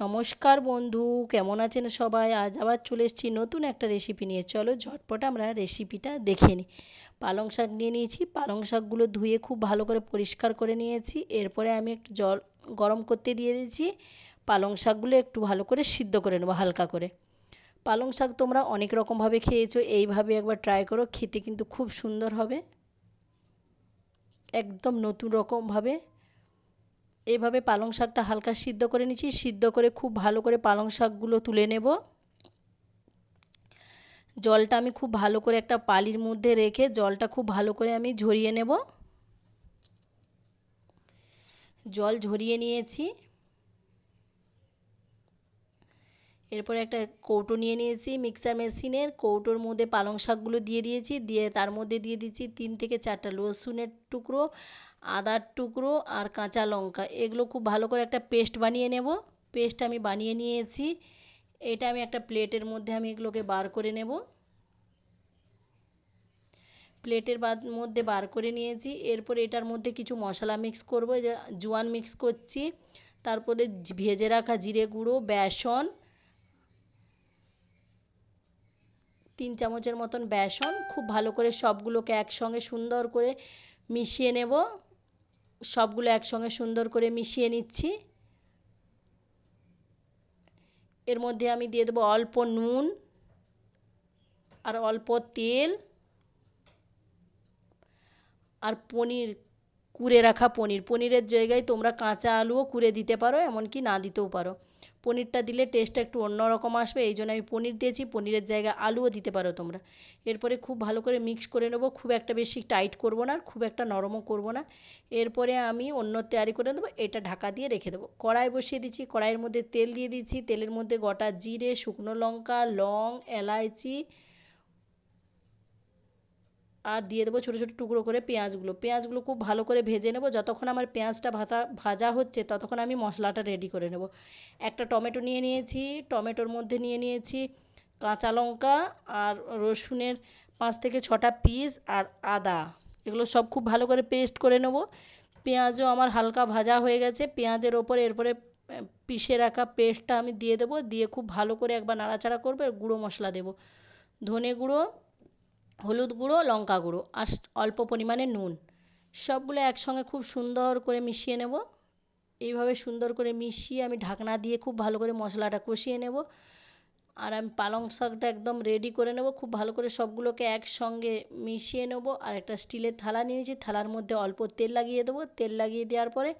নমস্কার বন্ধু, কেমন আছেন সবাই? আজ আবার চলে এসেছি নতুন একটা রেসিপি নিয়ে। চলো ঝটপট আমরা রেসিপিটা দেখে নিই পালং শাক নিয়ে নিয়েছি। পালং শাকগুলো ধুয়ে খুব ভালো করে পরিষ্কার করে নিয়েছি। এরপরে আমি একটু জল গরম করতে দিয়ে দিয়েছি। পালং শাকগুলো একটু ভালো করে সিদ্ধ করে নেব হালকা করে। পালং শাক তোমরা অনেক রকমভাবে খেয়েছো। এইভাবে একবার ট্রাই করো, খেতে কিন্তু খুব সুন্দর হবে। একদম নতুন রকমভাবে এভাবে পালং শাকটা হালকা সিদ্ধ করে নিচ্ছি। সিদ্ধ করে খুব ভালো করে পালং শাকগুলো তুলে নেব। জলটা আমি খুব ভালো করে একটা পালির মধ্যে রেখে জলটা খুব ভালো করে আমি ঝরিয়ে নেব। জল ঝরিয়ে নিয়েছি। এরপরে একটা কৌটো নিয়ে নিয়েছি, মিক্সার মেশিনের কৌটোর মধ্যে পালং শাকগুলো দিয়ে দিয়েছি, দিয়ে তার মধ্যে দিয়ে দিচ্ছি তিন থেকে চারটা রসুনের টুকরো, আদার টুকরো আর কাঁচা লঙ্কা। এগুলো খুব ভালো করে একটা পেস্ট বানিয়ে নেব। পেস্ট আমি বানিয়ে নিয়েছি। এটা আমি একটা প্লেটের মধ্যে আমি এগুলোকে বার করে নেব। প্লেটের বাদ মধ্যে বার করে নিয়েছি। এরপর এটার মধ্যে কিছু মশলা মিক্স করব জোয়ান মিক্স করছি। তারপরে ভেজে রাখা জিরে গুঁড়ো, বেসন তিন চামচের মতন বেসন, খুব ভালো করে সবগুলোকে একসঙ্গে সুন্দর করে মিশিয়ে নেব। সবগুলো একসঙ্গে সুন্দর করে মিশিয়ে নিচ্ছি। এর মধ্যে আমি দিয়ে দেবো অল্প নুন আর অল্প তেল আর পনির কুড়ে রাখা পনির। পনিরের জায়গায় তোমরা কাঁচা আলুও কুড়ে দিতে পারো, এমনকি না দিতেও পারো। পনিরটা দিলে টেস্টটা একটু অন্যরকম আসবে, এই জন্য আমি পনির দিয়েছি, পনিরের জায়গায় আলুও দিতে পারো তোমরা। এরপরে খুব ভালো করে মিক্স করে নেব, খুব একটা বেশি টাইট করব না, খুব একটা নরমও করব না। এরপরে আমি অন্য তৈরি করে দেবো এটা ঢাকা দিয়ে রেখে দেবো। কড়াই বসিয়ে দিচ্ছি, কড়াইয়ের মধ্যে তেল দিয়ে দিচ্ছি, তেলের মধ্যে গোটা জিরে, শুকনো লঙ্কা, লং, এলাইচি আর দিয়ে দেবো ছোটো ছোটো টুকরো করে পেঁয়াজগুলো। পেঁয়াজগুলো খুব ভালো করে ভেজে নেব। যতক্ষণ আমার পেঁয়াজটা ভাজা ভাজা হচ্ছে ততক্ষণ আমি মশলাটা রেডি করে নেব। একটা টমেটো নিয়ে নিয়েছি, টমেটোর মধ্যে নিয়ে নিয়েছি কাঁচা লঙ্কা আর রসুনের পাঁচ থেকে ছটা পিস আর আদা। এগুলো সব খুব ভালো করে পেস্ট করে নেব। পেঁয়াজও আমার হালকা ভাজা হয়ে গেছে। পেঁয়াজের ওপরে এরপরে পিষে রাখা পেস্টটা আমি দিয়ে দেবো। দিয়ে খুব ভালো করে একবার নাড়াচাড়া করবে গুঁড়ো মশলা দেবো। ধনে গুঁড়ো হলুদ গুঁড়ো, লঙ্কা গুঁড়ো আর অল্প পরিমাণে নুন। সবগুলো একসঙ্গে খুব সুন্দর করে মিশিয়ে নেব। এইভাবে সুন্দর করে মিশিয়ে আমি ঢাকনা দিয়ে খুব ভালো করে মশলাটা কষিয়ে নেব। আর আমি পালং শাকটা একদম রেডি করে নেব। খুব ভালো করে সবগুলোকে একসঙ্গে মিশিয়ে নেব। আর একটা স্টিলের থালা নিয়েছি। থালার মধ্যে অল্প তেল লাগিয়ে দেবো। তেল লাগিয়ে দেওয়ার পরে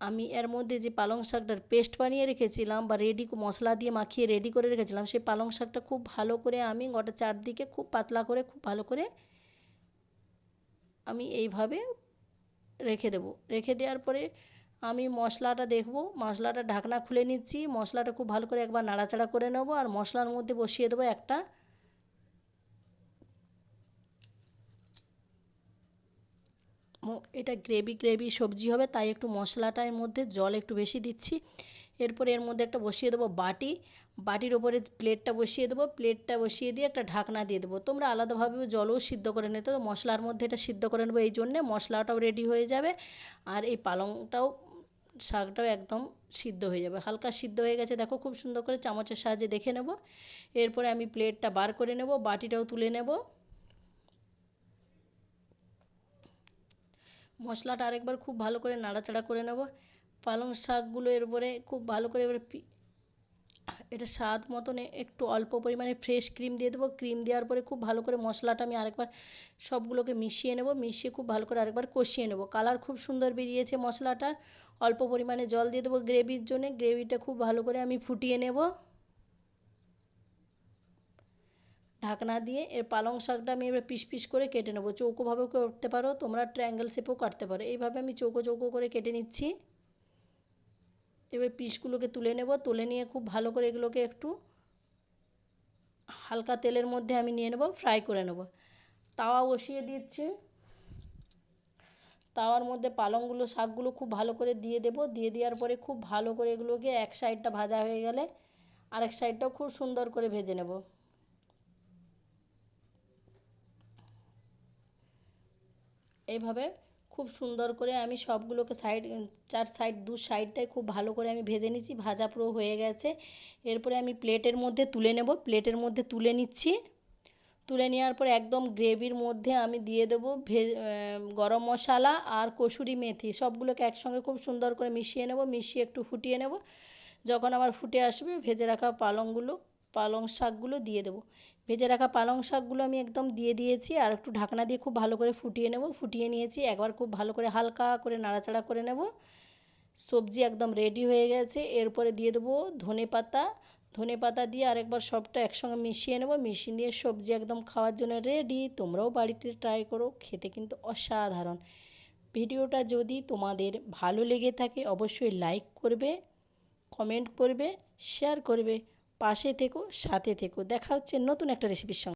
আমি এর মধ্যে যে পালং শাকটার পেস্ট বানিয়ে রেখেছিলাম বা রেডি মশলা দিয়ে মাখিয়ে রেডি করে রেখেছিলাম, সেই পালং শাকটা খুব ভালো করে আমি গোটা চারদিকে খুব পাতলা করে, খুব ভালো করে আমি এইভাবে রেখে দেবো। রেখে দেওয়ার পরে আমি মশলাটা দেখব, মশলাটা ঢাকনা খুলে নিচ্ছি, মশলাটা খুব ভালো করে একবার নাড়াচাড়া করে নেব আর মশলার মধ্যে বসিয়ে দেবো একটা এটা গ্রেভি গ্রেভি সবজি হবে, তাই একটু মশলাটার মধ্যে জল একটু বেশি দিচ্ছি। এরপরে এর মধ্যে একটা বসিয়ে দেবো বাটি। বাটির ওপরে প্লেটটা বসিয়ে দেবো, প্লেটটা বসিয়ে দিয়ে একটা ঢাকনা দিয়ে দেবো। তোমরা আলাদাভাবে জলও সিদ্ধ করে নিতে তো মশলার মধ্যে এটা সিদ্ধ করে নেব এই জন্যে, মশলাটাও রেডি হয়ে যাবে আর এই পালংটাও, শাকটাও একদম সিদ্ধ হয়ে যাবে। হালকা সিদ্ধ হয়ে গেছে, দেখো খুব সুন্দর করে চামচের সাহায্যে দেখে নেব। এরপরে আমি প্লেটটা বার করে নেব, বাটিটাও তুলে নেব। মশলাটা আরেকবার খুব ভালো করে নাড়াচাড়া করে নেব। পালং শাকগুলো এর এরপরে খুব ভালো করে এবার এটা স্বাদ মতন একটু অল্প পরিমাণে ফ্রেশ ক্রিম দিয়ে দেবো। ক্রিম দেওয়ার পরে খুব ভালো করে মশলাটা আমি আরেকবার সবগুলোকে মিশিয়ে নেব। মিশিয়ে খুব ভালো করে আরেকবার কষিয়ে নেব। কালার খুব সুন্দর বেরিয়েছে মশলাটার। অল্প পরিমাণে জল দিয়ে দেবো গ্রেভির জন্যে। গ্রেভিটা খুব ভালো করে আমি ফুটিয়ে নেব। ঢাকনা দিয়ে এর পালং শাকটা আমি এবার পিস পিস করে কেটে নেব। চৌকোভাবেও করতে পারো, তোমরা ট্রায়াঙ্গেল শেপেও কাটতে পারো। এইভাবে আমি চৌকো চৌকো করে কেটে নিচ্ছি। এবার পিসগুলোকে তুলে নেব। তুলে নিয়ে খুব ভালো করে এগুলোকে একটু হালকা তেলের মধ্যে আমি নিয়ে নেব ফ্রাই করে নেব। তাওয়া বসিয়ে দিচ্ছি। তাওয়ার মধ্যে পালংগুলো, শাকগুলো খুব ভালো করে দিয়ে দেব। দিয়ে দেওয়ার পরে খুব ভালো করে এগুলোকে এক সাইডটা ভাজা হয়ে গেলে আরেক সাইডটাও খুব সুন্দর করে ভেজে নেব। এইভাবে খুব সুন্দর করে আমি সবগুলোকে সাইড চার সাইড দু সাইডটায় খুব ভালো করে আমি ভেজে নিচ্ছি। ভাজা পুরো হয়ে গেছে। এরপরে আমি প্লেটের মধ্যে তুলে নেব। প্লেটের মধ্যে তুলে নিচ্ছি। তুলে নেওয়ার পর একদম গ্রেভির মধ্যে আমি দিয়ে দেবো ভে গরম মশলা আর কসুরি মেথি। সবগুলোকে একসঙ্গে খুব সুন্দর করে মিশিয়ে নেব, মিশিয়ে একটু ফুটিয়ে নেব। যখন আমার ফুটে আসবে, ভেজে রাখা পালংগুলো পালং শাকগুলো দিয়ে দেবো। ভেজে রাখা পালং শাকগুলো আমি একদম দিয়ে দিয়েছি আর একটু ঢাকনা দিয়ে খুব ভালো করে ফুটিয়ে নেব। ফুটিয়ে নিয়েছি, একবার খুব ভালো করে হালকা করে নাড়াচাড়া করে নেব। সবজি একদম রেডি হয়ে গেছে। এরপরে দিয়ে দেবো ধনে পাতা। ধনে পাতা দিয়ে আরেকবার সবটা একসঙ্গে মিশিয়ে নেব। মিশিয়ে দিয়ে সবজি একদম খাওয়ার জন্য রেডি তোমরাও বাড়িতে ট্রাই করো, খেতে কিন্তু অসাধারণ। ভিডিওটা যদি তোমাদের ভালো লেগে থাকে, অবশ্যই লাইক করবে কমেন্ট করবে শেয়ার করবে। পাশে থেকো সাথে থেকো। দেখা হচ্ছে নতুন একটা রেসিপির সঙ্গে।